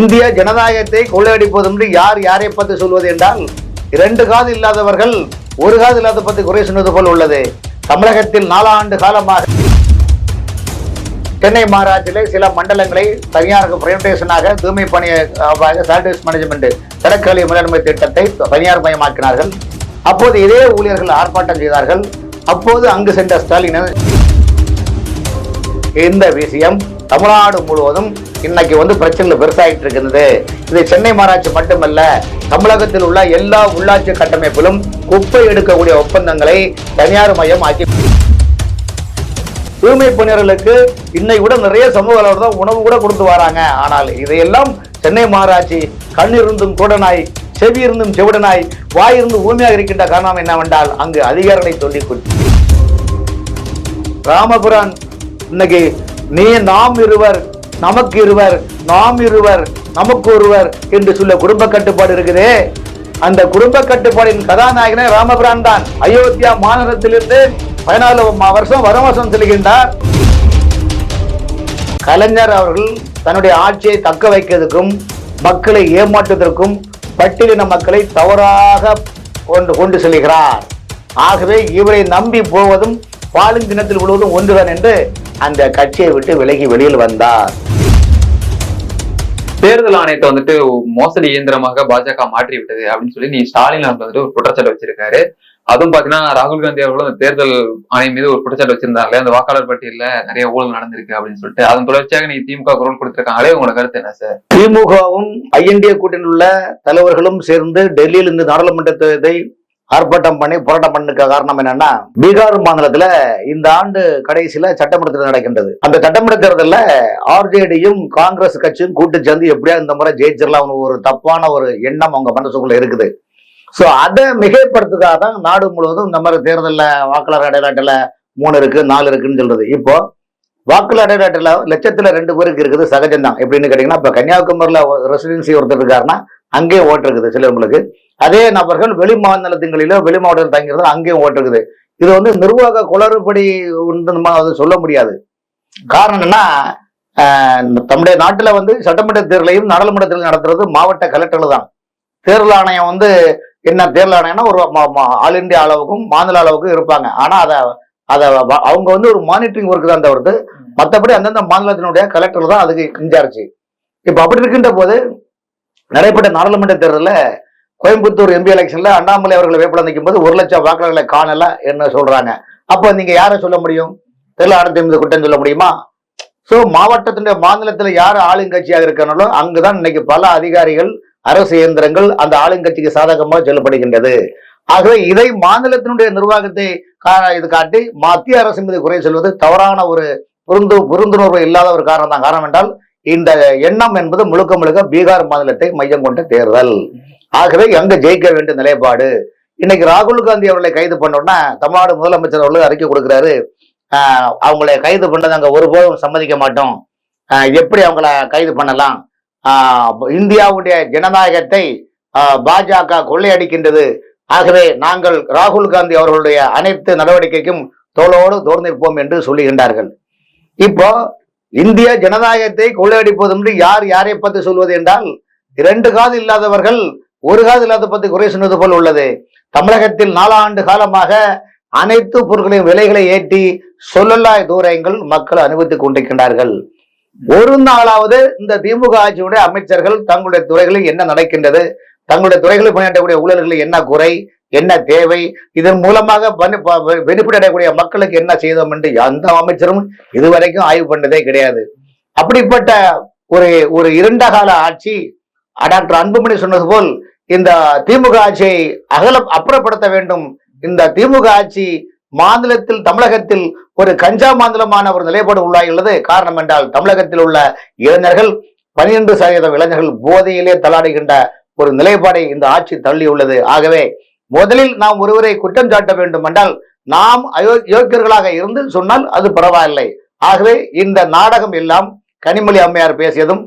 இந்திய ஜனநாயகத்தை கொள்ளையடிப்பது என்று யார் யாரை பற்றி சொல்வது என்றால் இரண்டு காது இல்லாதவர்கள் ஒரு காது இல்லாத பற்றி குறை சொன்னது போல் உள்ளது. தமிழகத்தில் நாலாண்டு காலமாக சென்னை மாநகராட்சியிலே சில மண்டலங்களை தனியாருக்கு பிரைவேடைசனாக தூய்மை பணிய சானிடைஸ் மேனேஜ்மெண்ட் சரக்கலை மேலாண்மை திட்டத்தை தனியார் மயமாக்கினார்கள். அப்போது இதே ஊழியர்கள் ஆர்ப்பாட்டம் செய்தார்கள். அப்போது அங்கு சென்ற ஸ்டாலின் இந்த விஷயம் தமிழ்நாடு முழுவதும் இன்னைக்கு வந்து பிரச்சனைகள் பெருசாகிட்டு இருக்கிறது இது சென்னை மாநகராட்சி மட்டுமல்ல தமிழகத்தில் உள்ள எல்லா உள்ளாட்சி கட்டமைப்பிலும் குப்பை எடுக்கக்கூடிய ஒப்பந்தங்களை தனியார் மையம் ஆக்கி தூய்மை பணியாளர்களுக்கு இன்னை கூட நிறைய சமூக தான் உணவு கூட கொடுத்து வராங்க. ஆனால் இதையெல்லாம் சென்னை மாநகராட்சி கண்ணிருந்தும் குடனாய் செவி இருந்தும் செவிடனாய் வாய் இருந்தும் ஊமையாக இருக்கின்ற காரணம் என்னவென்றால் அங்கு அதிகாரிகளை சொல்லிக் கொண்டு ராமபுரான் இன்னைக்கு நீ நாம் இருவர் நமக்கு இருவர் நாம் இருவர் நமக்கு ஒருவர் என்று சொல்ல குடும்ப கட்டுப்பாடு இருக்குதே. அந்த குடும்ப கட்டுப்பாடின் கதாநாயகனே ராமபிரான் தான். அயோத்தியா மாநகரத்திலிருந்து பதினாலு வருஷம் வனவாசம் செல்கின்றார். கலைஞர் அவர்கள் தன்னுடைய ஆட்சியை தக்க வைக்கிறதுக்கும் மக்களை ஏமாற்றுவதற்கும் பட்டியலின மக்களை தவறாக கொண்டு கொண்டு செல்கிறார். ஆகவே இவரை நம்பி போவதும் பாலும் தினத்தில் விழுவதும் ஒன்றுதான் என்று அந்த கட்சியை விட்டு விலகி வெளியில் வந்தார். தேர்தல் ஆணையத்தை வந்துட்டு மோசடி இயந்திரமாக பாஜக மாற்றி விட்டது அப்படின்னு சொல்லி நீ ஸ்டாலின் அவர்கள் வந்துட்டு ஒரு குற்றச்சாட்டு வச்சிருக்காரு. அதுவும் பாத்தீங்கன்னா ராகுல் காந்தி அவர்களும் அந்த தேர்தல் ஆணையம் மீது ஒரு குற்றச்சாட்டு வச்சிருந்தாங்களே அந்த வாக்காளர் பட்டியல்ல நிறைய ஊழல் நடந்திருக்கு அப்படின்னு சொல்லிட்டு அதன் தொடர்ச்சியாக நீங்க திமுக குரல் கொடுத்திருக்காங்களே உங்களோட கருத்து என்ன சார்? திமுகவும் ஐஎன்டிஏ கூட்டணியில் உள்ள தலைவர்களும் சேர்ந்து டெல்லியில் இருந்து நாடாளுமன்றத்தை ஆர்ப்பாட்டம் பண்ணி போராட்டம் பண்ணுக்க காரணம் என்னன்னா பீகார் மாநிலத்துல இந்த ஆண்டு கடைசியில சட்டமன்ற தேர்தல் நடக்கின்றது. அந்த சட்டமன்ற தேர்தலில் ஆர்ஜேடியும் காங்கிரஸ் கட்சியும் கூட்டு சேர்ந்து எப்படியா இந்த முறை ஜெயிச்சிடலாம் ஒரு தப்பான ஒரு எண்ணம் அவங்க மனசுக்குள்ள இருக்குது. ஸோ அதை மிகைப்படுத்துக்காக தான் நாடு முழுவதும் இந்த மாதிரி தேர்தலில் வாக்காளர் அடையாட்டில் மூணு இருக்கு நாலு இருக்குன்னு சொல்றது. இப்போ வாக்காளர் அடையாட்டில் லட்சத்துல ரெண்டு பேருக்கு இருக்குது சகஜம்தான். எப்படின்னு கேட்டீங்கன்னா இப்போ கன்னியாகுமரியில் ரெசிடென்சி ஒருத்தர் இருக்காருன்னா அங்கேயே ஓட்டு இருக்குது சிலவங்களுக்கு. அதே நபர்கள் வெளி மாநிலத்திங்களிலோ வெளி மாவட்டத்தில் தங்கிறது அங்கேயும் ஓட்டு இருக்குது இது வந்து நிர்வாக குளறுபடி உண்டு அது சொல்ல முடியாது. காரணம் என்னன்னா தம்முடைய நம்முடைய வந்து சட்டமன்ற தேர்தலையும் நாடாளுமன்ற தேர்தலையும் நடத்துறது மாவட்ட கலெக்டர்கள் தான். தேர்தல் ஆணையம் வந்து என்ன தேர்தல் ஆணையம்னா ஒரு ஆல் இந்தியா அளவுக்கும் மாநில அளவுக்கும் இருப்பாங்க. ஆனா அதை அதை அவங்க வந்து ஒரு மானிட்டரிங் ஒர்க் தான் தவிர்த்து மற்றபடி அந்தந்த மாநிலத்தினுடைய கலெக்டர் தான் அதுக்கு இன்சார்ஜ் இப்போ அப்படி இருக்கின்ற போது நடைபெற்ற நாடாளுமன்ற தேர்தலில் கோயம்புத்தூர் எம்பி எலெக்ஷன்ல அண்ணாமலை அவர்களை வேட்பாளர் நிற்கும் போது ஒரு லட்சம் வாக்காளர்களை காணல என்ன சொல்றாங்க. அப்போ நீங்க யாரை சொல்ல முடியும்? தேர்தல் ஆணையத்தின் குற்றம் சொல்ல முடியுமா? ஸோ மாவட்டத்தினுடைய மாநிலத்தில் யார் ஆளுங்கட்சியாக இருக்காங்களோ அங்குதான் இன்னைக்கு பல அதிகாரிகள் அரசு இயந்திரங்கள் அந்த ஆளுங்கட்சிக்கு சாதகமாக சொல்லப்படுகின்றது. ஆகவே இதை மாநிலத்தினுடைய நிர்வாகத்தை கா- இது காட்டி மத்திய அரசு மீது குறை சொல்வது தவறான ஒரு புரிந்து புரிந்துணர்வு இல்லாத ஒரு காரணம் தான். காரணம் என்றால் இந்த எண்ணம் என்பது முழுக்க முழுக்க பீகார் மாநிலத்தை மையம் கொண்ட தேர்தல். ஆகவே அங்க ஜெயிக்க வேண்டிய நிலைப்பாடு? இன்னைக்கு ராகுல் காந்தி அவர்களை கைது பண்ணோம்னா தமிழ்நாடு முதலமைச்சர் அவர்கள் அறிக்கை கொடுக்கிறாரு. அவங்களை கைது பண்ணது அங்க ஒருபோதும் சம்மதிக்க மாட்டோம். எப்படி அவங்கள கைது பண்ணலாம்? இந்தியாவுடைய ஜனநாயகத்தை பாஜக கொள்ளையடிக்கின்றது. ஆகவே நாங்கள் ராகுல் காந்தி அவர்களுடைய அனைத்து நடவடிக்கைக்கும் தோளோடு தோர்ந்திருப்போம் என்று சொல்லுகின்றார்கள். இப்போ இந்திய ஜனநாயகத்தை கொள்ளையடிப்பது என்று யார் யாரை பற்றி சொல்வது என்றால் இரண்டு காது இல்லாதவர்கள் ஒரு காது இல்லாத பற்றி குறை சொன்னது போல் உள்ளது. தமிழகத்தில் நாலாண்டு காலமாக அனைத்து பொருட்களின் விலைகளை ஏற்றி சொல்லலாய் தூரங்கள் மக்கள் அனுபவித்துக் கொண்டிருக்கின்றார்கள். ஒரு நாளாவது இந்த திமுக ஆட்சியுடைய அமைச்சர்கள் தங்களுடைய துறைகளில் என்ன நடக்கின்றது தங்களுடைய துறைகளில் பணியாற்றக்கூடிய ஊழல்களில் என்ன குறை என்ன தேவை? இதன் மூலமாக பெனிஃபிட் அடையக்கூடிய மக்களுக்கு என்ன செய்தோம் என்று எந்த அமைச்சரும் இதுவரைக்கும் ஆய்வு பண்ணதே கிடையாது. அப்படிப்பட்ட ஒரு ஒரு இருண்ட கால ஆட்சி டாக்டர் அன்புமணி சொன்னது போல் இந்த திமுக ஆட்சியை அகல அப்புறப்படுத்த வேண்டும். இந்த திமுக ஆட்சி மாநிலத்தில் தமிழகத்தில் ஒரு கஞ்சா மாநிலமான ஒரு நிலைப்பாடு உள்ளாகியுள்ளது காரணம் என்றால் தமிழகத்தில் உள்ள இளைஞர்கள் பனிரெண்டு சதவீதம் இளைஞர்கள் போதையிலே தலாடுகின்ற ஒரு நிலைப்பாடை இந்த ஆட்சி தள்ளியுள்ளது. ஆகவே முதலில் நாம் ஒருவரை குற்றம் சாட்ட வேண்டும் என்றால் நாம் அயோ யோக்கியர்களாக இருந்து சொன்னால் அது பரவாயில்லை. ஆகவே இந்த நாடகம் எல்லாம் கனிமொழி அம்மையார் பேசியதும்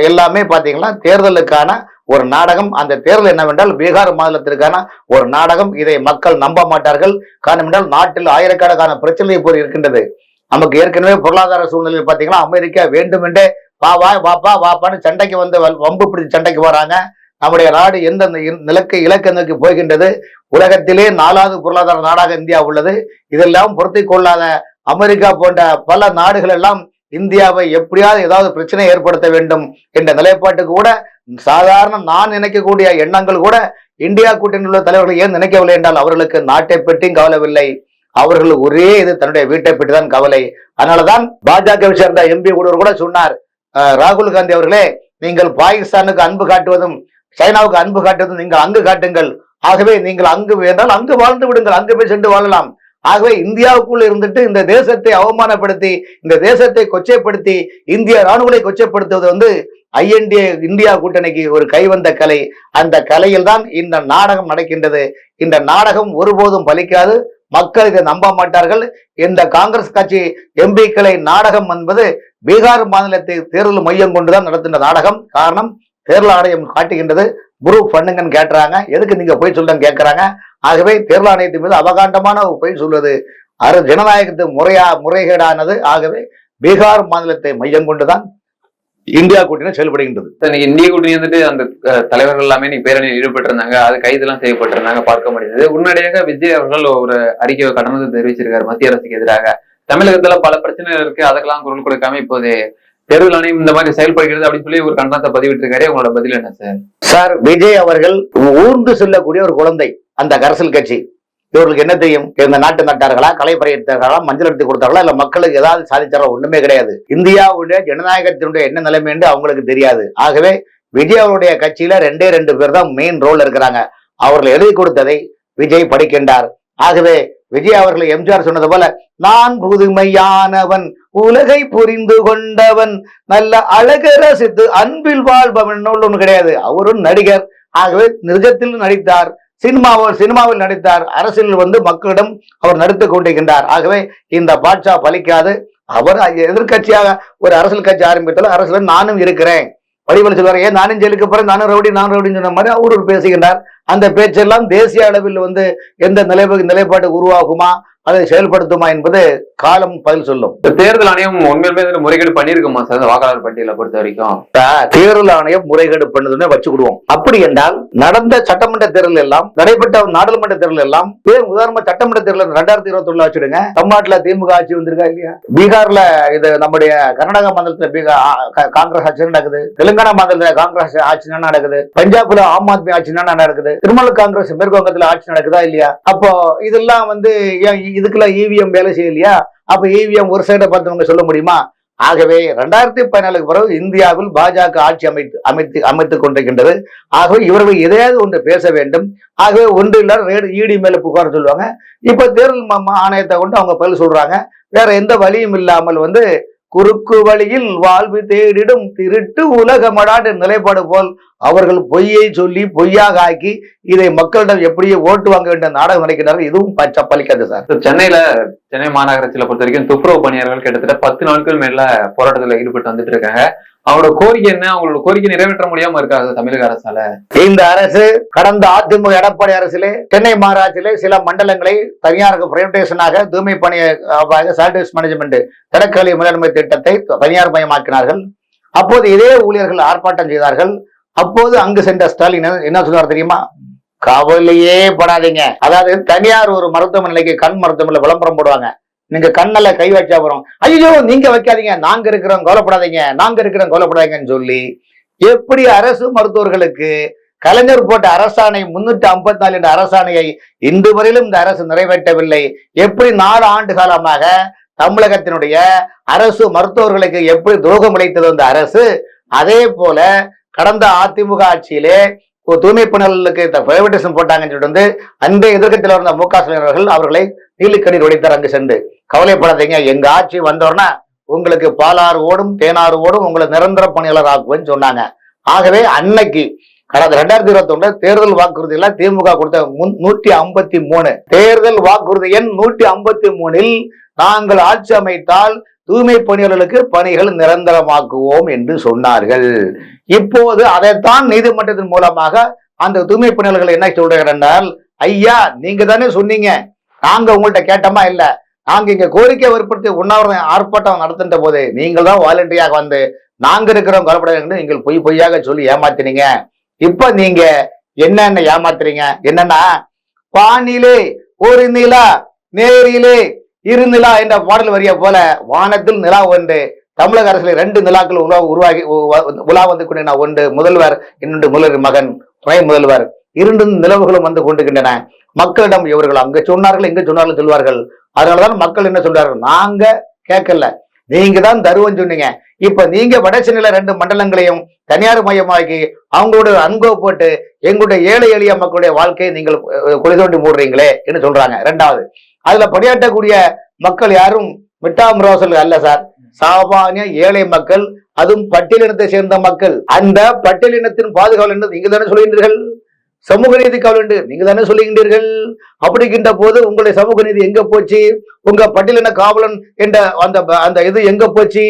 எல்லாமே பார்த்தீங்கன்னா தேர்தலுக்கான ஒரு நாடகம். அந்த தேர்தல் என்னவென்றால் பீகார் மாநிலத்திற்கான ஒரு நாடகம். இதை மக்கள் நம்ப மாட்டார்கள். காரணம் என்றால் நாட்டில் ஆயிரக்கணக்கான பிரச்சனை இப்போது இருக்கின்றது. நமக்கு ஏற்கனவே பொருளாதார சூழ்நிலையில் பார்த்தீங்கன்னா அமெரிக்கா வேண்டுமென்றே வா வா வாப்பா வாப்பான்னு சண்டைக்கு வந்து வல்- வம்பு பிடிச்சி சண்டைக்கு வராங்க. நம்முடைய நாடு எந்த நிலக்கை நிலக்கு இலக்கு நோக்கி போகின்றது? உலகத்திலே நாலாவது பொருளாதார நாடாக இந்தியா உள்ளது. இதெல்லாம் பொருத்தி கொள்ளாத அமெரிக்கா போன்ற பல நாடுகள் எல்லாம் இந்தியாவை எப்படியாவது ஏதாவது பிரச்சனை ஏற்படுத்த வேண்டும் என்ற நிலைப்பாட்டுக்கு கூட சாதாரண நான் நினைக்கக்கூடிய எண்ணங்கள் கூட இந்தியா கூட்டணியில் உள்ள தலைவர்கள் ஏன் நினைக்கவில்லை என்றால் அவர்களுக்கு நாட்டை பற்றியும் கவலைவில்லை அவர்கள் ஒரே இது தன்னுடைய வீட்டை பற்றி தான் கவலை. அதனாலதான் பாஜகவை சேர்ந்த எம்பி ஒருவர் கூட சொன்னார் ராகுல் காந்தி அவர்களே நீங்கள் பாகிஸ்தானுக்கு அன்பு காட்டுவதும் சைனாவுக்கு அன்பு காட்டுவது நீங்கள் அங்கு காட்டுங்கள். ஆகவே நீங்கள் அங்கு வேண்டால் அங்கு வாழ்ந்து விடுங்கள் அங்கு போய் சென்று வாழலாம். ஆகவே இந்தியாவுக்குள் இருந்துட்டு இந்த தேசத்தை அவமானப்படுத்தி இந்த தேசத்தை கொச்சைப்படுத்தி இந்திய ராணுவத்தை கொச்சைப்படுத்துவது வந்து ஐஎன்டிஏ இந்தியா கூட்டணிக்கு ஒரு கைவந்த கலை. அந்த கலையில் தான் இந்த நாடகம் நடக்கின்றது. இந்த நாடகம் ஒருபோதும் பலிக்காது. மக்கள் இதை நம்ப மாட்டார்கள். இந்த காங்கிரஸ் கட்சி எம்பிக்களை நாடகம் என்பது பீகார் மாநிலத்தை தேர்தல் மையம் கொண்டுதான் நடத்துகின்ற நாடகம். காரணம் தேர்தல் ஆணையம் காட்டுகின்றது. குரூப் பண்ணுங்கன்னு கேட்டுறாங்க. எதுக்கு நீங்க போய் சொல்லுங்க கேட்கறாங்க ஆகவே தேர்தல் ஆணையத்தின் மீது அவகாண்டமான பொய் சொல்வது அரு ஜனநாயகத்து முறையா முறைகேடானது. ஆகவே பீகார் மாநிலத்தை மையம் கொண்டுதான் இந்தியா கூட்டணி செயல்படுகின்றது. இன்னைக்கு இந்திய கூட்டணி வந்துட்டு அந்த தலைவர்கள் எல்லாமே நீ பேரணியில் ஈடுபட்டிருந்தாங்க. அது கைதெல்லாம் செய்யப்பட்டிருந்தாங்க பார்க்க முடியுது உடனடியாக விஜய் அவர்கள் ஒரு அறிக்கை கடந்து தெரிவிச்சிருக்காரு மத்திய அரசுக்கு எதிராக. தமிழகத்துல பல பிரச்சனைகள் இருக்கு. அதுக்கெல்லாம் குரல் கொடுக்காம இப்போது தேர்தல் ஆணையம் இந்த மாதிரி செயல்படுகிறது அப்படின்னு சொல்லி ஒரு கண்டனத்தை பதிவிட்டிருக்காரு. உங்களோட பதில் என்ன சார்? சார் விஜய் அவர்கள் ஊர்ந்து செல்லக்கூடிய ஒரு குழந்தை அந்த அரசியல் கட்சி. இவர்களுக்கு என்ன தெரியும்? இந்த நாட்டு நட்டார்களா கலை எடுத்தார்களா மஞ்சள் எடுத்து கொடுத்தார்களா இல்ல மக்களுக்கு ஏதாவது சாதிச்சாரா? ஒண்ணுமே கிடையாது. இந்தியாவுடைய ஜனநாயகத்தினுடைய என்ன நிலைமை என்று அவங்களுக்கு தெரியாது. ஆகவே விஜய் அவருடைய கட்சியில ரெண்டே ரெண்டு பேர் தான் மெயின் ரோல் இருக்கிறாங்க. அவர்கள் எழுதி கொடுத்ததை விஜய் படிக்கின்றார். ஆகவே விஜய் அவர்கள் எம்ஜிஆர் சொன்னது போல நான் புதுமையானவன் உலகை புரிந்து கொண்டவன் நல்ல அழக ரசித்து அன்பில் வாழ்பவன் ஒன்று கிடையாது. அவரும் நடிகர். ஆகவே நிருகத்தில் நடித்தார். சினிமாவில் சினிமாவில் நடித்தார். அரசியலில் வந்து மக்களிடம் அவர் நடித்து கொண்டிருக்கின்றார். ஆகவே இந்த பாட்ஷா பலிக்காது. அவர் எதிர்க்கட்சியாக ஒரு அரசியல் கட்சி ஆரம்பித்தாலும் அரசியல் நானும் இருக்கிறேன். வடிவல் சொல்வார் ஏன் நானும் ஜெயிலுக்கு போறேன் நானும் ரவுடி நானும் ரவுடின்னு சொன்ன மாதிரி அவர் பேசுகின்றார். அந்த பேச்செல்லாம் தேசிய அளவில் வந்து எந்த நிலை நிலைப்பாடு உருவாகுமா? அதை செயல்படுத்துமா என்பது காலம் பதில் சொல்லும். தேர்தல் ஆணையம் உண்மையிலுமே இதுல முறைகேடு பண்ணிருக்குமா சார்? வாக்காளர் பட்டியலை பொறுத்த வரைக்கும். தேர்தல் ஆணையம் முறைகேடு பண்ணதுன்னு வச்சுக்கிடுவோம். அப்படி என்றால் நடந்த சட்டமன்ற தேர்தல் எல்லாம் நடைபெற்ற நாடாளுமன்ற தேர்தல் எல்லாம் ஏன் உதாரணமா சட்டமன்ற தேர்தல் ரெண்டாயிரத்தி இருபத்தி ஒண்ணுல வச்சுடுங்க. தமிழ்நாட்டுல திமுக ஆட்சி வந்திருக்கா இல்லையா? பீகார்ல இது நம்முடைய கர்நாடக மாநிலத்துல பீகார் காங்கிரஸ் ஆட்சி நடக்குது? தெலுங்கானா மாநிலத்துல காங்கிரஸ் ஆட்சி என்ன நடக்குது? பஞ்சாப்ல ஆம் ஆத்மி ஆட்சி என்ன நடக்குது? திரிணாமுல் காங்கிரஸ் மேற்கு வங்கத்துல ஆட்சி நடக்குதா இல்லையா? அப்போ இதெல்லாம் வந்து ஏன் இதுக்கெல்லாம் இவிஎம் வேலை செய்யலையா? அப்ப இவிஎம் ஒரு சைடை பார்த்தவங்க சொல்ல முடியுமா? ஆகவே ரெண்டாயிரத்தி பதினாலுக்கு பிறகு இந்தியாவில் பாஜக ஆட்சி அமைத்து அமைத்து அமைத்துக் கொண்டிருக்கின்றது. ஆகவே இவர்கள் எதையாவது ஒன்று பேச வேண்டும். ஆகவே ஒன்று இல்லாத ஈடி மேல புகார் சொல்லுவாங்க. இப்ப தேர்தல் ஆணையத்தை கொண்டு அவங்க பதில் சொல்றாங்க. வேற எந்த வழியும் இல்லாமல் வந்து குறுக்கு வழியில் வாழ்வு தேடிடும் திருட்டு உலகமடாட்டு நிலைப்பாடு போல் அவர்கள் பொய்யை சொல்லி பொய்யாக ஆக்கி இதை மக்களிடம் எப்படியே ஓட்டு வாங்க வேண்டிய நாடகம் நினைக்கிறார்கள். இதுவும் பச்சை பலிக்காது சார். சென்னையில சென்னை மாநகராட்சியில பொறுத்த வரைக்கும் துப்புரவு பணியாளர்கள் கிட்டத்தட்ட பத்து நாட்கள் மேல போராட்டத்தில் ஈடுபட்டு வந்துட்டு இருக்காங்க. அவரோட கோரிக்கை என்ன? அவங்களோட கோரிக்கை நிறைவேற்ற முடியாம இருக்காது தமிழக அரசால. இந்த அரசு கடந்த அதிமுக எடப்பாடி அரசிலே சென்னை மாநகராட்சியிலே சில மண்டலங்களை தனியாருக்கு பிரைவேடைசனாக தூய்மை பணியை சானிடைஸ் மேனேஜ்மெண்ட் திடக்கழிவு முதன்மை திட்டத்தை தனியார் மயமாக்கினார்கள். அப்போது இதே ஊழியர்கள் ஆர்ப்பாட்டம் செய்தார்கள். அப்போது அங்கு சென்ற ஸ்டாலின் என்ன- என்ன சொன்னார் தெரியுமா? கவலையே படாதீங்க. அதாவது தனியார் ஒரு மருத்துவமனைக்கு கண் மருத்துவமனையில் விளம்பரம் போடுவாங்க. நீங்க கண்ணல கை வச்சா வரும் ஐயோ நீங்க வைக்காதீங்க. நாங்க இருக்கிறோம் கவலைப்படாதீங்க. நாங்க இருக்கிறோம் கவலைப்படாதீங்கன்னு சொல்லி எப்படி அரசு மருத்துவர்களுக்கு கலைஞர் போட்ட அரசாணை முன்னூற்றி ஐம்பத்தி நாலு என்ற அரசாணையை இன்று வரையிலும் இந்த அரசு நிறைவேற்றவில்லை. எப்படி நாலு ஆண்டு காலமாக தமிழகத்தினுடைய அரசு மருத்துவர்களுக்கு எப்படி துரோகம் இழைத்தது அந்த அரசு அதே போல கடந்த அதிமுக ஆட்சியிலே ஒரு தூய்மை பணிகளுக்கு இந்த போட்டாங்கன்னு சொல்லிட்டு வந்து அன்பே எதிர்க்கத்தில் இருந்த மு க ஸ்டாலின் அவர்கள் அவர்களை நீலுக்கண்ணீர் உடைத்தார் அங்கு சென்று. கவலைப்படாதீங்க எங்க ஆட்சி வந்தோடனே உங்களுக்கு பாலாறு ஓடும் தேனாறு ஓடும் உங்களை நிரந்தர பணியாளர் ஆக்குவேன்னு சொன்னாங்க. ஆகவே அன்னைக்கு கடந்த ரெண்டாயிரத்தி இருபத்தி ஒண்ணு தேர்தல் வாக்குறுதியில திமுக கொடுத்த முன் நூற்றி ஐம்பத்தி மூணு. தேர்தல் வாக்குறுதி எண் நூற்றி ஐம்பத்தி மூணில் நாங்கள் ஆட்சி அமைத்தால் தூய்மை பணியாளர்களுக்கு பணிகள் நிரந்தரமாக்குவோம் என்று சொன்னார்கள். இப்போது அதைத்தான் நீதிமன்றத்தின் மூலமாக அந்த தூய்மை பணியாளர்கள் என்ன சொல்றார்கள் என்றால் ஐயா நீங்க தானே சொன்னீங்க. நாங்க உங்கள்ட்ட கேட்டோமா இல்ல? நாங்க இங்க கோரிக்கை வற்புறுத்தி உண்ணாவிரதம் ஆர்ப்பாட்டம் நடத்துகின்ற போது நீங்கள் தான் வாலண்டியாக வந்து நாங்க இருக்கிறோம் கவலைப்படாதுன்னு நீங்கள் பொய் பொய்யாக சொல்லி ஏமாத்தினீங்க. இப்ப நீங்க என்னென்ன ஏமாத்துறீங்க? என்னன்னா பானிலே ஒரு நிலா நேரிலே இரு நிலா என்ற பாடல் வரிய போல வானத்தில் நிலா ஒன்று தமிழக அரசில் ரெண்டு நிலாக்கள் உலா உருவாகி உலா வந்து கொண்டிருந்த ஒன்று முதல்வர் இன்னொன்று முதல்வர் மகன் துணை முதல்வர். இரண்டு நிலவுகளும் வந்து கொண்டிருக்கின்றன. மக்களிடம் இவர்கள் அங்க சொன்னார்கள் இங்க சொன்னார்கள் சொல்வார்கள். அதனாலதான் மக்கள் என்ன சொல்றார்கள்? நாங்க கேட்கல. நீங்க தான் தருவம் சொன்னீங்க. இப்ப நீங்க வட சென்னையில ரெண்டு மண்டலங்களையும் தனியார் மையமாக்கி அவங்களோட அன்போ போட்டு எங்களுடைய ஏழை எளிய மக்களுடைய வாழ்க்கையை நீங்கள் அஹ், போடுறீங்களே தோண்டி மூடுறீங்களே என்று சொல்றாங்க. ரெண்டாவது அதுல பணியாற்றக்கூடிய மக்கள் யாரும் மிட்டாம் அல்ல சார். சாமானிய ஏழை மக்கள் அதுவும் பட்டியலினத்தை சேர்ந்த மக்கள். அந்த பட்டியலினத்தின் பாதுகாவல் என்று நீங்க தானே சொல்கின்றீர்கள் சமூக நீதி காவல் என்று நீங்க தானே சொல்லுகின்றீர்கள்? அப்படிங்கின்ற போது உங்களுடைய சமூக நீதி எங்க போச்சு? உங்க பட்டியலின காவலன் என்ற அந்த அந்த இது எங்க போச்சு?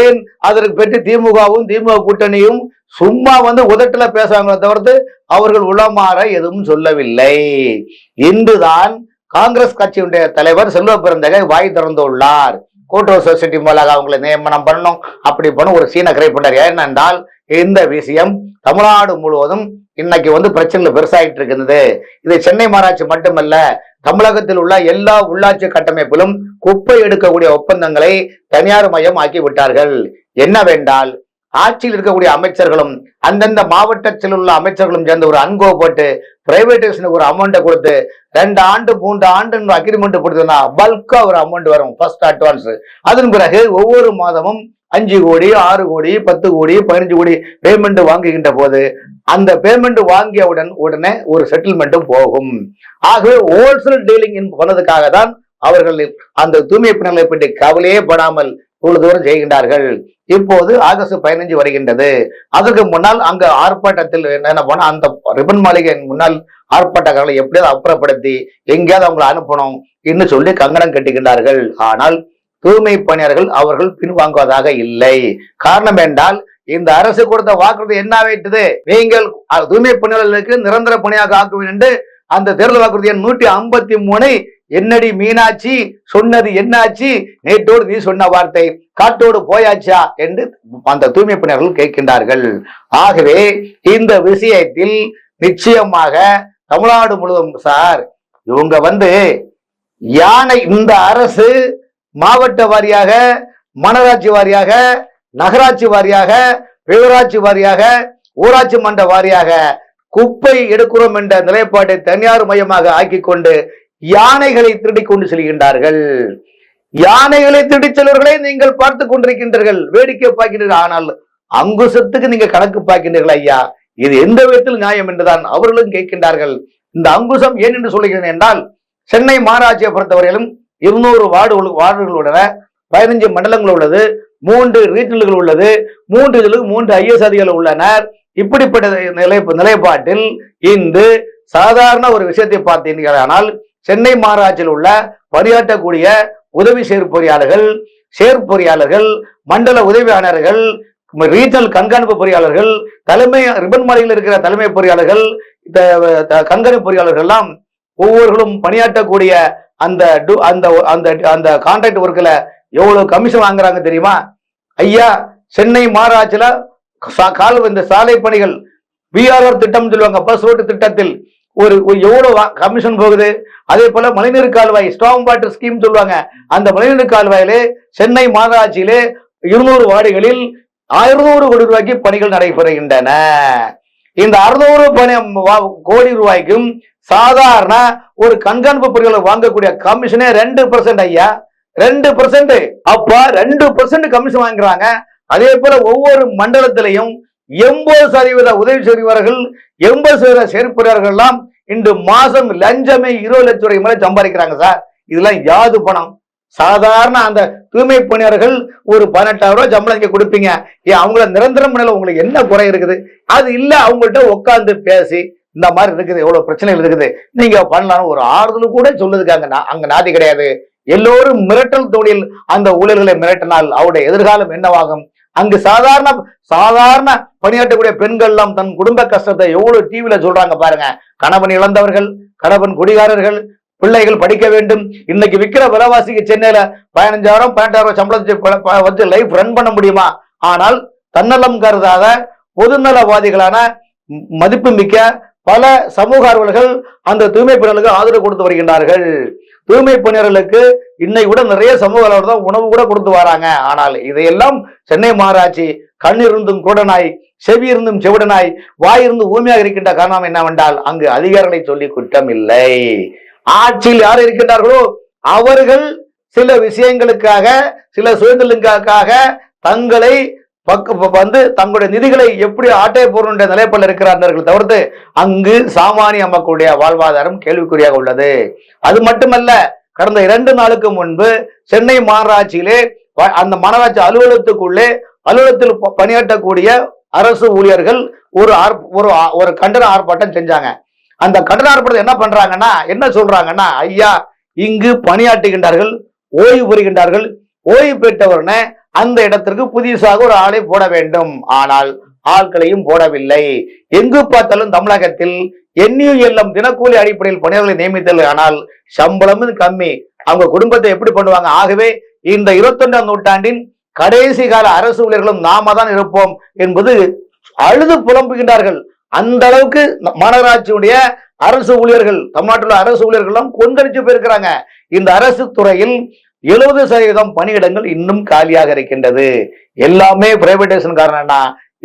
ஏன் அதற்கு பெற்று திமுகவும் திமுக கூட்டணியும் சும்மா வந்து உதட்டுல பேசுவாங்களே தவிர்த்து அவர்கள் உளமாற எதுவும் சொல்லவில்லை. இன்றுதான் காங்கிரஸ் கட்சியுடைய தலைவர் செல்வ பிறந்தகை வாய் திறந்துள்ளார். கூட்டுறவு சொசைட்டி மூலமாக அவங்களை நியமனம் பண்ணணும் அப்படி பண்ண ஒரு சீன கிரை பண்ணார் ஏனென்றால் இந்த விஷயம் தமிழ்நாடு முழுவதும் இன்னைக்கு வந்து பிரச்சனைகள் பெருசாயிட்டு இருக்குது. இது சென்னை மாநாட்சி மட்டுமல்ல தமிழகத்தில் உள்ள எல்லா உள்ளாட்சி கட்டமைப்பிலும் குப்பை எடுக்கக்கூடிய ஒப்பந்தங்களை தனியார் மயம் ஆக்கி விட்டார்கள் என்னவென்றால் ஆட்சியில் இருக்கக்கூடிய அமைச்சர்களும் அந்தந்த மாவட்டத்தில் உள்ள அமைச்சர்களும் சேர்ந்து ஒரு அன்கோ போட்டு பிரைவேடைசேஷனுக்கு ஒரு அமௌண்ட்டை கொடுத்து ரெண்டு ஆண்டு மூன்று ஆண்டு அக்ரிமெண்ட் கொடுத்தோம்னா பல்கா ஒரு அமௌண்ட் வரும் ஃபர்ஸ்ட் அட்வான்ஸ் அதன் பிறகு ஒவ்வொரு மாதமும் அஞ்சு கோடி ஆறு கோடி பத்து கோடி பதினஞ்சு கோடி பேமெண்ட் வாங்குகின்ற போது அந்த பேமெண்ட் வாங்கியவுடன் உடனே ஒரு செட்டில்மெண்ட்டும் போகும். ஆகவே ஹோல்சேல் டீலிங் பண்ணதுக்காக தான் அவர்கள் அந்த தூய்மை பணிகளை பற்றி கவலையே படாமல் இவ்வளவு தூரம் செய்கின்றார்கள். இப்போது ஆகஸ்ட் பதினஞ்சு வருகின்றது. அதற்கு முன்னால் அங்க ஆர்ப்பாட்டத்தில் என்ன போனா அந்த ரிபன் மாளிகையின் முன்னால் ஆர்ப்பாட்டக்காரர்களை எப்படியாவது அப்புறப்படுத்தி எங்கேயாவது அவங்களை அனுப்பணும் என்று சொல்லி கங்கணம் கட்டுகின்றார்கள். ஆனால் தூய்மை பணியாளர்கள் அவர்கள் பின்வாங்குவதாக இல்லை. காரணம் என்றால் இந்த அரசு கொடுத்த வாக்குறுதி என்ன ஆயிட்டது நீங்கள் தூய்மை பணியாளர்களுக்கு நிரந்தர பணியாக ஆக்குவேன் என்று அந்த தேர்தல் வாக்குறுதி நூற்றி ஐம்பத்தி மூணை என்னடி மீனாட்சி? சொன்னது என்னாச்சு? நேற்றோடு நீ சொன்ன வார்த்தை காட்டோடு போயாச்சா? என்று அந்த தூய்மை பணியாளர்கள் கேட்கின்றார்கள். ஆகவே இந்த விஷயத்தில் நிச்சயமாக தமிழ்நாடு முழுவதும் சார் இவங்க வந்து யானை இந்த அரசு மாவட்ட வாரியாக மாநகராட்சி வாரியாக நகராட்சி வாரியாக பேரூராட்சி வாரியாக ஊராட்சி மன்ற வாரியாக குப்பை எடுக்கிறோம் என்ற நிலைப்பாட்டை தனியார் மையமாக ஆக்கி கொண்டு யானைகளை திருடி கொண்டு செல்கின்றார்கள். யானைகளை திருடி செல்வர்களை நீங்கள் பார்த்து கொண்டிருக்கின்றீர்கள். வேடிக்கை பார்க்கின்றீர்கள். ஆனால் அங்குசத்துக்கு நீங்க கணக்கு பார்க்கின்றீர்கள் ஐயா. இது எந்த விதத்தில் நியாயம் என்றுதான் அவர்களும் கேட்கின்றார்கள். இந்த அங்குசம் ஏன் என்று சொல்லுகிறேன் என்றால் சென்னை மாநகராட்சியை பொறுத்தவரையிலும் இருநூறு வார்டு வார்டுகள் உள்ளன. பதினஞ்சு மண்டலங்கள் உள்ளது. மூன்று ரீட்டல்கள் உள்ளது. மூன்று இதில் மூன்று ஐஎஸ் அதிகாரிகள் உள்ளனர். இப்படிப்பட்ட நிலை நிலைப்பாட்டில் இன்று சாதாரண ஒரு விஷயத்தை பார்த்தீர்களானால் சென்னை மாநகராட்சியில் உள்ள பணியாற்றக்கூடிய உதவி செயற்பொறியாளர்கள் செயற்பொறியாளர்கள் மண்டல உதவியாளர்கள் ரீஜனல் கண்காணிப்பு பொறியாளர்கள் தலைமை ரிபன் மாலையில் இருக்கிற தலைமை பொறியாளர்கள் கண்காணிப்பு பொறியாளர்கள் எல்லாம் ஒவ்வொருவர்களும் பணியாற்றக்கூடிய அந்த அந்த அந்த அந்த கான்ட்ராக்ட் ஒர்க்கில் எவ்வளவு கமிஷன் வாங்குறாங்க தெரியுமா? ஐயா சென்னை மாநகராட்சியில் கால் இந்த சாலை பணிகள் பிஆர்ஆர் திட்டம் சொல்லுவாங்க பஸ் ரோட்டு திட்டத்தில் ஒரு எவ்வளவு கமிஷன் போகுது? அதே போல மழைநீர் கால்வாய் ஸ்டாம் வாட்டர் ஸ்கீம் சொல்லுவாங்க. அந்த மழைநீர் கால்வாயிலே சென்னை மாநகராட்சியிலே இருநூறு வார்டுகளில் அறுநூறு கோடி ரூபாய்க்கு பணிகள் நடைபெறுகின்றன. இந்த அறுநூறு பணி கோடி ரூபாய்க்கும் சாதாரண ஒரு கண்காணிப்பு பொருட்களை வாங்கக்கூடிய கமிஷனே ரெண்டு பர்சன்ட் ஐயா. ரெண்டு பர்சன்ட் அப்ப ரெண்டு பர்சன்ட் கமிஷன் வாங்குறாங்க. அதே போல ஒவ்வொரு மண்டலத்திலையும் எண்பது சதவீத உதவி செய்வார்கள் எண்பது சதவீத செயற்பொறியாளர்கள் எல்லாம் இன்று மாசம் லஞ்சமே இருபது லட்சம் ரூபாய் முறை சம்பாதிக்கிறாங்க சார். இதெல்லாம் யாது பணம். சாதாரண அந்த தூய்மை பணியாளர்கள் ஒரு பதினெட்டாயிரம் ரூபாய் சம்பளம் இங்க கொடுப்பீங்க. ஏன் அவங்கள நிரந்தரம் பண்ணல உங்களுக்கு என்ன குறை இருக்குது? அது இல்ல அவங்கள்ட்ட உட்காந்து பேசி இந்த மாதிரி இருக்குது எவ்வளவு பிரச்சனைகள் இருக்குது நீங்க பண்ணலாம்னு ஒரு ஆறுதல் கூட சொல்லுதுக்கு அங்க அங்க நாதி கிடையாது. எல்லோரும் மிரட்டல் தொழில் அந்த ஊழல்களை மிரட்டினால் அவருடைய எதிர்காலம் என்னவாகும்? அங்கு சாதாரண சாதாரண பணியாற்றக்கூடிய பெண்கள்லாம் தன் குடும்ப கஷ்டத்தை எவ்வளவு டிவியில சொல்றாங்க பாருங்க. கணவன் இழந்தவர்கள் கணவன் குடிகாரர்கள் பிள்ளைகள் படிக்க வேண்டும். இன்னைக்கு விக்கிற விலைவாசிக்கு சென்னையில பதினஞ்சாயிரம் பன்னெண்டாயிரம் சம்பளத்தை வச்சு லைஃப் ரன் பண்ண முடியுமா? ஆனால் தன்னலம் கருதாத பொதுநலவாதிகளான மதிப்புமிக்க பல சமூக ஆர்வலர்கள் அந்த தூய்மை பணியாளர்களுக்கு ஆதரவு கொடுத்து வருகின்றார்கள். தூய்மை பணியாளர்களுக்கு இன்னைக்கு கூட நிறைய சமூக தான் உணவு கூட கொடுத்து வராங்க. ஆனால் இதையெல்லாம் சென்னை மாராட்சி கண்ணிருந்தும் குடனாய் செவி இருந்தும் செவிடனாய் வாயிருந்து ஊமையாக இருக்கின்ற காரணம் என்னவென்றால் அங்கு அதிகாரிகளை சொல்லி குற்றம் இல்லை. ஆட்சியில் யார் இருக்கின்றார்களோ அவர்கள் சில விஷயங்களுக்காக சில சுயநலங்களுக்காக தங்களை பக்க வந்து தங்களுடைய நிதிகளை எப்படி ஆட்டை போடுற நிலைப்பில் இருக்கிறார்கள் தவிர்த்து அங்கு சாமானிய மக்களுடைய வாழ்வாதாரம் கேள்விக்குறியாக உள்ளது. அது மட்டுமல்ல கடந்த இரண்டு நாளுக்கு முன்பு சென்னை மாநகராட்சியிலே அந்த மாநகராட்சி அலுவலகத்துக்குள்ளே அலுவலகத்தில் பணியாற்றக்கூடிய அரசு ஊழியர்கள் ஒரு ஒரு ஒரு கண்டன ஆர்ப்பாட்டம் செஞ்சாங்க. அந்த கண்டன ஆர்ப்பாட்டத்தை என்ன பண்றாங்கன்னா என்ன சொல்றாங்கன்னா ஐயா இங்கு பணியாற்றுகின்றார்கள் ஓய்வு பெறுகின்றார்கள். ஓய்வு பெற்றவர்னே அந்த இடத்திற்கு புதுசாக ஒரு ஆளை போட வேண்டும். ஆனால் ஆட்களையும் போடவில்லை. எங்கு பார்த்தாலும் தமிழகத்தில் என்யூஎல்எம் தினக்கூலி அடிப்படையில் பணியாளர்களை நியமித்தல். ஆனால் சம்பளமும் கம்மி. அவங்க குடும்பத்தை எப்படி பண்ணுவாங்க? ஆகவே இந்த இருபத்தொன்றாம் நூற்றாண்டின் கடைசி கால அரசு ஊழியர்களும் நாம தான் இருப்போம் என்பது அழுது புலம்புகின்றார்கள். அந்த அளவுக்கு மாநகராட்சியுடைய அரசு ஊழியர்கள் தமிழ்நாட்டில் அரசு ஊழியர்களும் கொந்தளிச்சு போயிருக்கிறாங்க. இந்த அரசு துறையில் எழுபது சதவீதம் பணியிடங்கள் இன்னும் காலியாக இருக்கின்றது. எல்லாமே பிரைவேடைசேஷன் காரணம்னா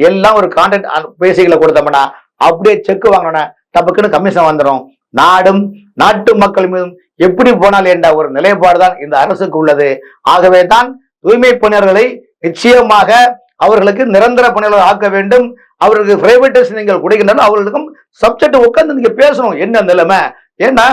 எல்லாம் ஒரு கான்ட்ராக்ட் பேசிகளை கொடுத்தோம்னா அப்படியே செக் வாங்கினோன்னா டப்புக்குன்னு கமிஷன் வந்துடும் நாடும் நாட்டு மக்கள் மீதும் எப்படி போனால் என்ற ஒரு நிலைப்பாடு தான் இந்த அரசுக்கு உள்ளது. ஆகவே தான் தூய்மை பணியாளர்களை நிச்சயமாக அவர்களுக்கு நிரந்தர பணியாளர் ஆக்க வேண்டும். அவர்களுக்கு பிரைவேடைசேஷன் நீங்கள் கொடுக்கின்றன அவர்களுக்கும் சப்ஜெக்ட் உட்காந்து நீங்க பேசணும். என்ன நிலைமை? ஏன்னா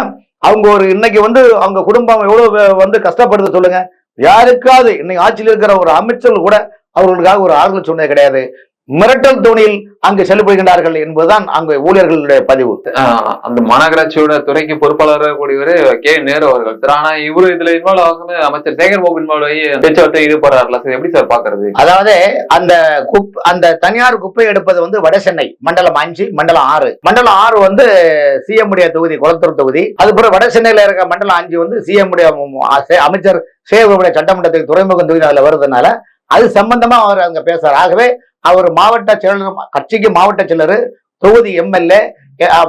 அவங்க ஒரு இன்னைக்கு வந்து அவங்க குடும்பம் எவ்வளவு வந்து கஷ்டப்படுது சொல்லுங்க. யாருக்காவது இன்னைக்கு ஆட்சியில் இருக்கிற ஒரு அமைச்சர் கூட அவர்களுக்காக ஒரு ஆறுதல் சொன்னது கிடையாது. மிரட்டல் தோணியில் அங்கு செல்லுபடுகின்றார்கள் என்பதுதான் அங்கு ஊழியர்களுடைய பதிவு. அந்த மாநகராட்சியோட துறைக்கு பொறுப்பாளராக கூடியவர் கே. நேரு அவர்கள். சார் ஆனா இவரு இதுல இன்வால்வ் ஆகாம அமைச்சர் சேகர் பாபு இன்வால்வ் ஆகி பேச்சுவார்த்தை ஈடுபடுறாருல சார்? எப்படி சார் பாக்குறது அதாவது அந்த குப் அந்த தனியார் குப்பை எடுப்பது வந்து வட சென்னை மண்டலம் அஞ்சு மண்டலம் ஆறு. மண்டலம் ஆறு வந்து சிஎம் உடைய தொகுதி குளத்தூர் தொகுதி. அதுபோல வட சென்னையில இருக்க மண்டலம் அஞ்சு வந்து சிஎம் உடைய மு- மு- சே- அமைச்சர் சேவருடைய சட்டமன்றத்துக்கு துறைமுகம் தொகுதி அதுல வருதுனால அது சம்பந்தமா அவர் அங்க பேசுறார். ஆகவே அவர் மாவட்ட செயலர் கட்சிக்கு மாவட்ட செயலர் தொகுதி எம்எல்ஏ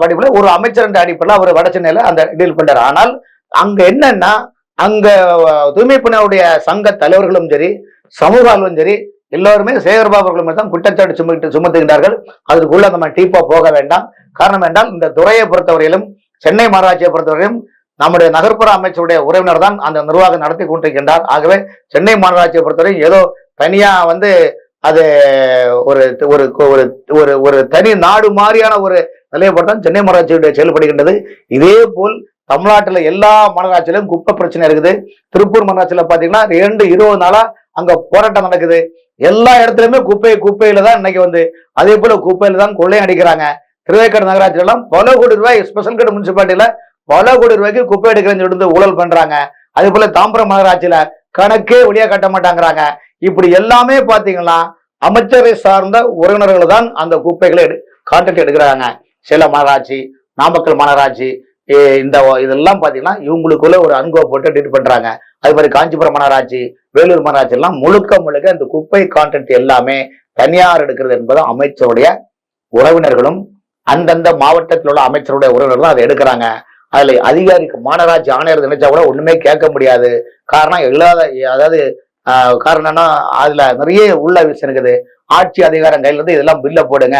வடிவில் ஒரு அமைச்சர் என்ற அடிப்படையில் அவர் வட சென்னையில் அந்த டீல் பண்ணார் ஆனால் அங்க என்னன்னா அங்க அஹ், தூய்மை பணியாளருடைய சங்க தலைவர்களும் சரி சமூக ஆளும் சரி எல்லோருமே சேகர்பாபு தான் குற்றச்சாட்டு சுமத்து சுமத்துகின்றார்கள். அதற்குள்ள நம்ம டீப்பா போக வேண்டாம். காரணம் என்றால் இந்த துறையை பொறுத்தவரையிலும் சென்னை மாநகராட்சியை பொறுத்தவரையிலும் நம்முடைய நகர்ப்புற அமைச்சருடைய உறவினர் தான் அந்த நிர்வாகம் நடத்தி கொண்டிருக்கின்றார். ஆகவே சென்னை மாநகராட்சியை பொறுத்தவரை ஏதோ தனியா வந்து அது ஒரு ஒரு ஒரு ஒரு ஒரு தனி நாடு மாதிரியான ஒரு நிலையப்பட்டு தான் சென்னை மாநகராட்சியுடைய செயல்படுகின்றது இதே போல் தமிழ்நாட்டில் எல்லா மாநகராட்சியிலும் குப்பை பிரச்சனை இருக்குது. திருப்பூர் மாநகராட்சியில் பார்த்தீங்கன்னா ரெண்டு இருபது நாளா அங்க போராட்டம் நடக்குது. எல்லா இடத்துலயுமே குப்பை குப்பையில தான் இன்னைக்கு வந்து அதே போல குப்பையில தான் கொள்ளையும் அடிக்கிறாங்க. திருவேற்காடு நகராட்சியில எல்லாம் பல கோடி ரூபாய் ஸ்பெஷல் கட் முனிசிபாலிட்டியில பல கோடி ரூபாய்க்கு குப்பை எடுக்கிறேன்னு சொல்லிட்டு ஊழல் பண்றாங்க. அதே போல தாம்பரம் மாநகராட்சியில கணக்கே வெளியே கட்ட மாட்டாங்கிறாங்க. இப்படி எல்லாமே பார்த்தீங்கன்னா அமைச்சரை சார்ந்த உறவினர்கள் தான் அந்த குப்பைகளை எடு கான்ட்ராக்ட் எடுக்கிறாங்க. சேலம் மாநகராட்சி நாமக்கல் மாநகராட்சி ஏ- இந்த இதெல்லாம் பார்த்தீங்கன்னா இவங்களுக்குள்ள ஒரு அனுகோ போட்டு டீட் பண்றாங்க. அது மாதிரி காஞ்சிபுரம் மாநகராட்சி வேலூர் மாநகராட்சி எல்லாம் முழுக்க முழுக்க இந்த குப்பை கான்ட்ராக்ட் எல்லாமே தனியார் எடுக்கிறது என்பது அமைச்சருடைய உறவினர்களும் அந்தந்த மாவட்டத்தில் உள்ள அமைச்சருடைய உறவினர்களும் அதை எடுக்கிறாங்க. அதுல அதிகாரிக்கு மாநகராட்சி ஆணையர் நினைச்சா கூட ஒண்ணுமே கேட்க முடியாது. காரணம் இல்லாத அதாவது காரணம்னா அதுல நிறைய உள்ள விஷயம் இருக்குது. ஆட்சி அதிகாரம் கையில இருந்து இதெல்லாம் பில்ல போடுங்க.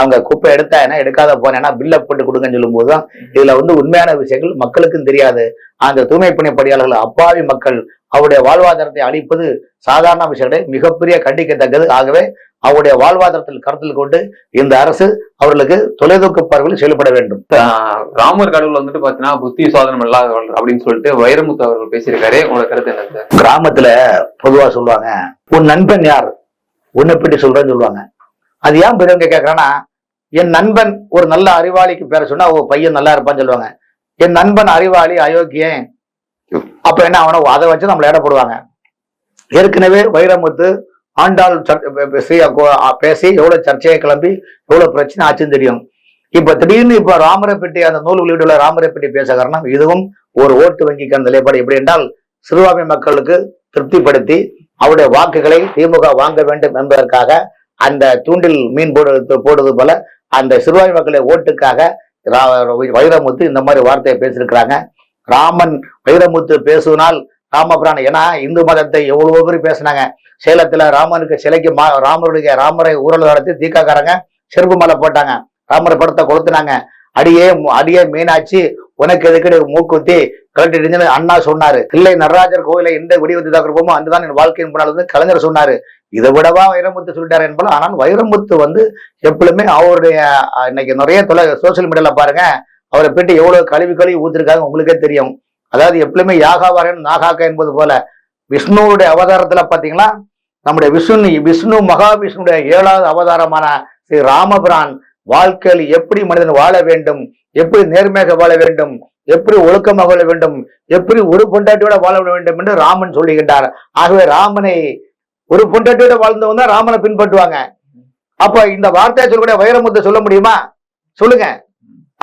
அவங்க குப்பை எடுத்தா என்ன எடுக்காத போனேன்னா பில்ல போட்டு கொடுங்கன்னு சொல்லும் போதுதான் இதுல வந்து உண்மையான விஷயங்கள் மக்களுக்கும் தெரியாது. அந்த தூய்மை பணி பணியாளர்கள் அப்பாவி மக்கள் அவருடைய வாழ்வாதாரத்தை அளிப்பது சாதாரண விஷயம் கிடையாது. மிகப்பெரிய கண்டிக்கத்தக்கது. ஆகவே அவருடைய வாழ்வாதாரத்தில் கருத்தில் கொண்டு இந்த அரசு அவர்களுக்கு தொலைதூக்கு பார்வையில் செயல்பட வேண்டும். ராமர் கடவுள் வந்துட்டு பாத்தீங்கன்னா புத்தி சாதனம் இல்லாதவர்கள் அப்படின்னு சொல்லிட்டு வைரமுத்து அவர்கள் பேசியிருக்காரு. உங்களோட கருத்து என்ன கிராமத்துல பொதுவா சொல்லுவாங்க உன் நண்பன் யார்? உன்னை பற்றி சொல்றேன்னு சொல்லுவாங்க. அது ஏன் பெரியவங்க கேட்கறான்னா என் நண்பன் ஒரு நல்ல அறிவாளிக்கு பேர சொன்னா ஓ பையன் நல்லா இருப்பான்னு சொல்லுவாங்க. என் நண்பன் அறிவாளி அயோக்கியன். அப்ப என்ன அவனை அதை வச்சு நம்மள எடை போடுவாங்க. ஏற்கனவே வைரமுத்து ஆண்டாள் பேசி எவ்வளவு சர்ச்சையை கிளம்பி எவ்வளவு பிரச்சனை ஆச்சுன்னு தெரியும். இப்ப திடீர்னு இப்ப ராமரைப்பட்டி அந்த நூல் வெளியிட்டுள்ள ராமரைப்பட்டி பேச காரணம் இதுவும் ஒரு ஓட்டு வங்கிக்கு அந்த நிலைப்பாடு. எப்படி என்றால் சிறுபான்மை மக்களுக்கு திருப்திப்படுத்தி அவருடைய வாக்குகளை திமுக வாங்க வேண்டும் என்பதற்காக அந்த தூண்டில் மீன் போடுவது போடுவது போல அந்த சிறுபான்மை மக்களை ஓட்டுக்காக ரா- வைரமுத்து இந்த மாதிரி வார்த்தையை பேசியிருக்கிறாங்க. ராமன் வைரமுத்து பேசுனால் ராமபிரான் ஏன்னா இந்து மதத்தை எவ்வளவோ பேர் பேசினாங்க. சேலத்துல ராமனுக்கு சிலைக்கு மா ராமருடைய ராமரை ஊரல் நடத்தி தீக்காக்காரங்க செருப்பு மலை போட்டாங்க. ராமரை படத்தை கொளுத்துனாங்க. அடியே அடியே மீனாட்சி உனக்கு எதுக்கு மூக்குத்தி? கலட்டிட்டு அண்ணா சொன்னாரு. இல்லை நடராஜர் கோயிலை எந்த வெடிவத்து தாக்குறப்போமோ அதுதான் என் வாழ்க்கையின் போனால் வந்து கலைஞர் சொன்னாரு. இதை விடவா வைரமுத்து சொல்லிட்டாரு என்பது ஆனால் வைரமுத்து வந்து எப்பொழுதுமே அவருடைய இன்னைக்கு நிறைய தொலை சோசியல் மீடியால பாருங்க அவரை போயிட்டு எவ்வளவு கழுவி கழுவி ஊத்திருக்காங்க உங்களுக்கே தெரியும். அதாவது எப்பொழுதுமே யாகாவாரன் நாகாக்கா என்பது போல விஷ்ணுவுடைய அவதாரத்துல பாத்தீங்கன்னா நம்முடைய விஷ்ணு விஷ்ணு மகாவிஷ்ணுடைய ஏழாவது அவதாரமான ஸ்ரீ ராமபிரான் வாழ்க்கையில் எப்படி மனிதன் வாழ வேண்டும் எப்படி நேர்மையாக வாழ வேண்டும்? எப்படி ஒழுக்கமாக வாழ வேண்டும்? எப்படி ஒரு பொண்டாட்டியோட வாழ வேண்டும் என்று ராமன் சொல்லுகின்றார். ஆகவே ராமனை ஒரு பொண்டாட்டியோட வாழ்ந்தவங்க தான் ராமனை பின்பற்றுவாங்க. அப்ப இந்த வார்த்தையை சொல்லக்கூடிய வைரமுத்தை சொல்ல முடியுமா? சொல்லுங்க.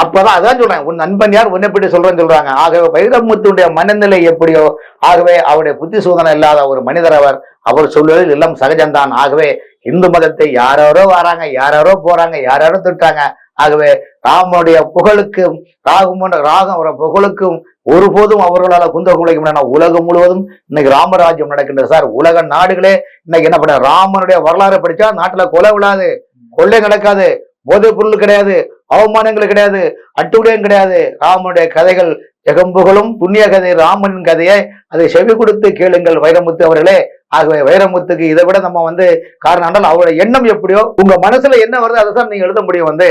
அப்பதான் அதான் சொல்றேன். உன் நண்பன் யார்? உன்னை பற்றி சொல்றேன்னு சொல்றாங்க. ஆகவே வைரமுத்துடைய மனநிலை எப்படியோ? ஆகவே அவருடைய புத்தி சோதனை இல்லாத ஒரு மனிதர் அவர். அவர் சொல்வதில் எல்லாம் சகஜம்தான். ஆகவே இந்து மதத்தை யாராரோ வராங்க யாராரோ போறாங்க யாராரோ திட்டாங்க ஆகவே ராமனுடைய புகழுக்கும் ராகுமன் ராகம் அவர புகழுக்கும் ஒருபோதும் அவர்களால் குந்த குலைக்க உலகம் முழுவதும் இன்னைக்கு ராமராஜ்யம் நடக்கின்றது. சார் உலக நாடுகளே இன்னைக்கு என்ன பண்ண ராமனுடைய வரலாறு படிச்சா நாட்டுல கொலை விழாது கொள்ளை நடக்காது போதைப் பொருள் கிடையாது அவமானங்கள் கிடையாது அட்டுடையும் கிடையாது. ராமனுடைய கதைகள் ஜெகம்புகளும் புண்ணிய கதை ராமனின் கதையை அதை செவி கொடுத்து கேளுங்கள் வைரமுத்து அவர்களே. ஆகவே வைரமுத்துக்கு இதை விட நம்ம வந்து காரணம் என்றால் அவருடைய எண்ணம் எப்படியோ உங்க மனசுல என்ன வருதோ அதை தான் நீங்க எழுத முடியும் வந்து.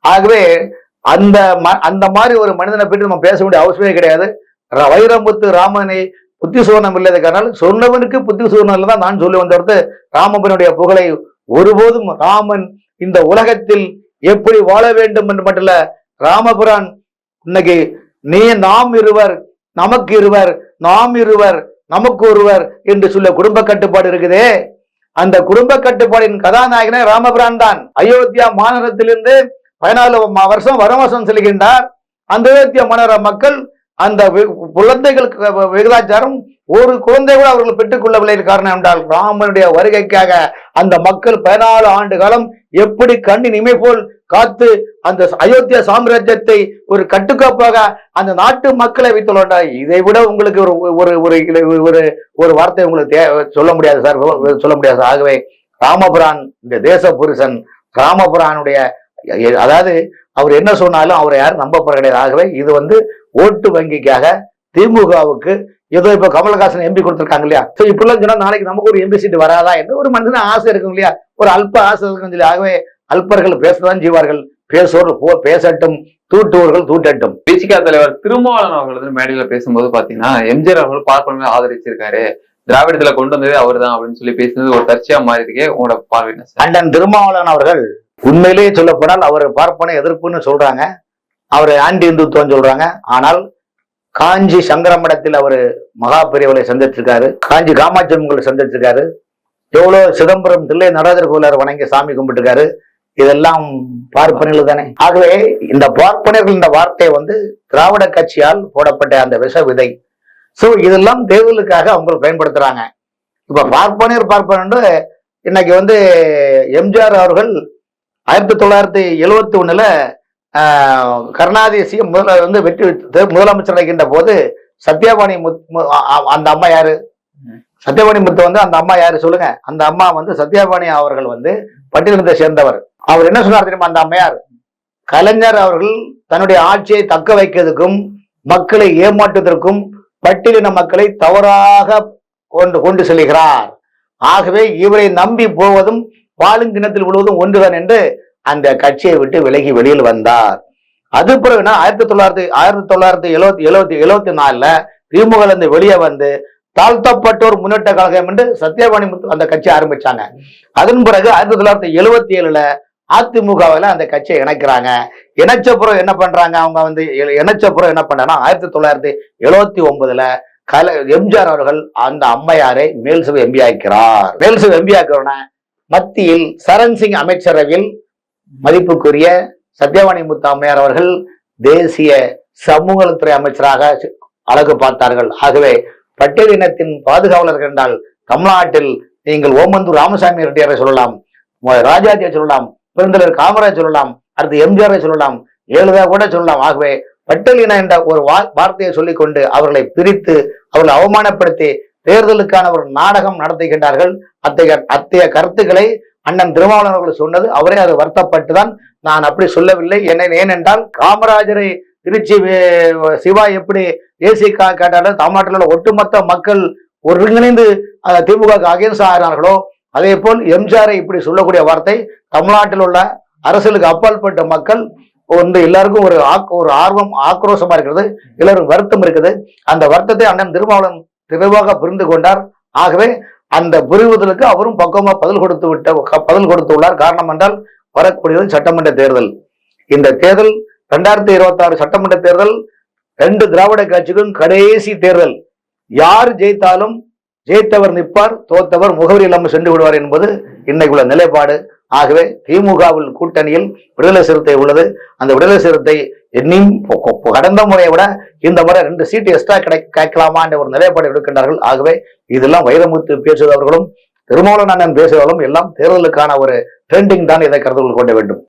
ஆகவே அந்த ம- அந்த மாதிரி ஒரு மனிதனை பற்றி நம்ம பேச வேண்டிய அவசியமே கிடையாது. வைரமுத்து ராமனை புத்தி சூர்ணம் இல்லாத சொன்னவனுக்கு புத்தி சூர்ணம் தான் நான் சொல்லி வந்தவர்த்து ராமபனுடைய புகழை ஒருபோதும் ராமன் இந்த உலகத்தில் எப்படி வாழ வேண்டும் என்று மட்டும் ராமபுரான் இன்னைக்கு நீ நாம் இருவர் நமக்கு இருவர் நாம் இருவர் நமக்கு ஒருவர் என்று சொல்ல குடும்ப கட்டுப்பாடு இருக்குதே. அந்த குடும்ப கட்டுப்பாடின் கதாநாயகனே ராமபிரான் தான். அயோத்தியா மாநகரத்திலிருந்து பதினாலு வருஷம் வனவாசம் செல்கின்றார். அந்த அயோத்தியா மாநகர மக்கள் அந்த வி- குழந்தைகளுக்கு விகிதாச்சாரம் ஒரு குழந்தை கூட அவர்கள் பெற்றுக்கொள்ளவில்லை. காரணம் என்றால் ராமனுடைய வருகைக்காக அந்த மக்கள் பதினாலு ஆண்டு காலம் எப்படி கண்ணி நிமை போல் காத்து அந்த அயோத்தியா சாம்ராஜ்யத்தை ஒரு கட்டுக்கோப்பாக அந்த நாட்டு மக்களை வைத்துள்ளா இதை விட உங்களுக்கு ஒரு ஒரு ஒரு ஒரு- ஒரு ஒரு வார்த்தை உங்களுக்கு சொல்ல முடியாது சார். சொல்ல முடியாது சார். ஆகவே ராமபுரான் இந்த தேச புருஷன் ராமபுரானுடைய அதாவது அவர் என்ன சொன்னாலும் அவரை யாரும் நம்ப போற கிடையாது. ஆகவே இது வந்து ஓட்டு வங்கிக்காக திமுகவுக்கு ஏதோ இப்ப கமலஹாசன் எம்பி கொடுத்திருக்காங்க இல்லையா? சோ இப்படிலாம் சொன்னா நாளைக்கு நமக்கு ஒரு எம்பி சீட் வராதா என்று ஒரு மனிதன ஆசை இருக்கும் இல்லையா? ஒரு அல்ப ஆசை இருக்கும் சொல்லி ஆகவே அல்பர்கள் பேசதான் செய்வார்கள். பேசுவோர் போ பேசட்டும் தூட்டுவோர்கள் தூட்டட்டும். பிசிகா தலைவர் திருமாவளவன் அவர்கள் வந்து மேடையில பேசும்போது பாத்தீங்கன்னா எம்ஜிஆர் அவர்கள் பார்ப்பனமே ஆதரிச்சிருக்காரு. திராவிடத்துல கொண்டு வந்ததே அவர்தான் அப்படின்னு சொல்லி பேசுனது ஒரு தற்சையா மாறி இருக்கே உங்களோட பார்வை அண்ணன் திருமாவளவன் அவர்கள் உண்மையிலேயே சொல்ல போனால் அவர் பார்ப்பன எதிர்ப்புன்னு சொல்றாங்க. அவர் ஆண்டி இந்துத்துவம் சொல்றாங்க. ஆனால் காஞ்சி சங்கரமடத்தில் அவர் மகா பெரியவளை சந்திச்சிருக்காரு. காஞ்சி காமாட்சி அம்மங்களை சந்திச்சிருக்காரு. எவ்வளோ சிதம்பரம் தில்லை நடராஜர் கோயிலார் வணங்கி சாமி கும்பிட்டுருக்காரு. இதெல்லாம் பார்ப்பனர்கள் தானே. ஆகவே இந்த பார்ப்பனர்கள் இந்த வார்த்தை வந்து திராவிட கட்சியால் போடப்பட்ட அந்த விஷ விதை. ஸோ இதெல்லாம் தேர்தலுக்காக அவங்க பயன்படுத்துறாங்க. இப்ப பார்ப்பனர் பார்ப்பனர் இன்னைக்கு வந்து எம்ஜிஆர் அவர்கள் ஆயிரத்தி தொள்ளாயிரத்தி எழுவத்தி ஒண்ணுல கருணாநிதி முதல வந்து வெற்றி முதலமைச்சர் இருக்கின்ற போது சத்யவாணி முத் அந்த அம்மா யாரு? சத்யவாணி முத்து வந்து அந்த அம்மா யாரு சொல்லுங்க. அந்த அம்மா வந்து சத்யவாணி அவர்கள் வந்து பட்டியலினத்தை சேர்ந்தவர். அவர் என்ன சொன்னார் தெரியுமா அந்த அம்மையார்? கலைஞர் அவர்கள் தன்னுடைய ஆட்சியை தக்க வைக்கிறதுக்கும் மக்களை ஏமாற்றுவதற்கும் பட்டியலின மக்களை தவறாக கொண்டு கொண்டு செல்கிறார். ஆகவே இவரை நம்பி போவதும் பாலுங்கிணத்தில் விழுவதும் ஒன்றுதான் என்று அந்த கட்சியை விட்டு விலகி வெளியில் வந்தார். அது பிறகுனா ஆயிரத்தி தொள்ளாயிரத்தி ஆயிரத்தி தொள்ளாயிரத்தி எழுவத்தி எழுவத்தி எழுவத்தி நாலுல திமுக இருந்து வெளியே வந்து தாழ்த்தப்பட்டோர் முன்னேற்ற கழகம் என்று சத்யவாணி முத்து அந்த கட்சி ஆரம்பிச்சாங்க. அதன் பிறகு ஆயிரத்தி தொள்ளாயிரத்தி எழுவத்தி ஏழுல அதிமுகவில் அந்த கட்சியை இணைக்கிறாங்க. இணைச்சப்புறம் என்ன பண்றாங்க? அவங்க வந்து இ- இணைச்சப்புறம் என்ன பண்ணனா ஆயிரத்தி தொள்ளாயிரத்தி எழுவத்தி ஒன்பதுல கல எம்ஜிஆர் அவர்கள் அந்த அம்மையாரை மேல்சபை எம்பி ஆக்கிறார் மேல்சபை எம்பி ஆக்கிறோன மத்தியில் சரண் சிங் அமைச்சரவையில் மதிப்புக்குரிய சத்யவாணி முத்தாமையார் அவர்கள் தேசிய சமூக நலத்துறை அமைச்சராக அழகு பார்த்தார்கள். ஆகவே பட்டியல் இனத்தின் பாதுகாவலர்கள் என்றால் தமிழ்நாட்டில் நீங்கள் ஓமந்தூர் ராமசாமி ரெட்டியாரை சொல்லலாம் ராஜாஜியை சொல்லலாம் பெருந்தலைவர் காமராஜ் சொல்லலாம் அடுத்து எம்ஜிஆரை சொல்லலாம் ஏழுதா கூட சொல்லலாம். ஆகவே பட்டலின என்ற ஒரு வார்த்தையை சொல்லிக்கொண்டு அவர்களை பிரித்து அவர்களை அவமானப்படுத்தி தேர்தலுக்கான ஒரு நாடகம் நடத்துகின்றார்கள். அத்தகைய அத்தகைய கருத்துக்களை அண்ணன் திருமாவளவன் அவர்கள் சொன்னது அவரே அது வருத்தப்பட்டுதான் நான் அப்படி சொல்லவில்லை. என்ன ஏனென்றால் காமராஜரை திருச்சி சிவா எப்படி ஏசி கேட்டாலும் தமிழ்நாட்டில் உள்ள ஒட்டுமொத்த மக்கள் ஒருங்கிணைந்து திமுக அகேன்ஸ்ட் ஆகிறார்களோ அதே போல் எம்ஜிஆரை இப்படி சொல்லக்கூடிய வார்த்தை தமிழ்நாட்டில் உள்ள அரசியலுக்கு அப்பாற்பட்ட மக்கள் வந்து எல்லாருக்கும் ஒரு ஆக்- ஒரு ஆர்வம் ஆக்ரோஷமா இருக்கிறது. எல்லாரும் வருத்தம் இருக்குது. அந்த வருத்தத்தை அண்ணன் திருமாவளவன் தெளிவாக புரிந்து கொண்டார். ஆகவே அந்த புரிவுதலுக்கு அவரும் பக்கமா பதில் கொடுத்து விட்ட பதில் கொடுத்து உள்ளார். காரணம் என்றால் வரக்கூடியது சட்டமன்ற தேர்தல். இந்த தேர்தல் ரெண்டாயிரத்தி இருபத்தி ஆறு சட்டமன்ற தேர்தல் ரெண்டு திராவிட கட்சிக்கும் கடைசி தேர்தல். யார் ஜெயித்தாலும் ஜெயித்தவர் நிற்பார் தோத்தவர் முகவரி இல்லாமல் சென்று விடுவார் என்பது இன்னைக்குள்ள நிலைப்பாடு. ஆகவே திமுகவில் கூட்டணியில் விடுதலை சிறுத்தை உள்ளது. அந்த விடுதலை சிறுத்தை இன்னும் கடந்த முறையை விட இந்த முறை ரெண்டு சீட்டு எக்ஸ்ட்ரா கிடை கேட்கலாமா என்ற ஒரு நிலைப்பாடு எடுக்கின்றார்கள். ஆகவே இதெல்லாம் வைரமுத்து பேசுபவர்களும் திருமாவளவன் அண்ணன் பேசுபவர்களும் எல்லாம் தேர்தலுக்கான ஒரு ட்ரெண்டிங் தான் இதை கருத்தில் கொள்ள வேண்டும்.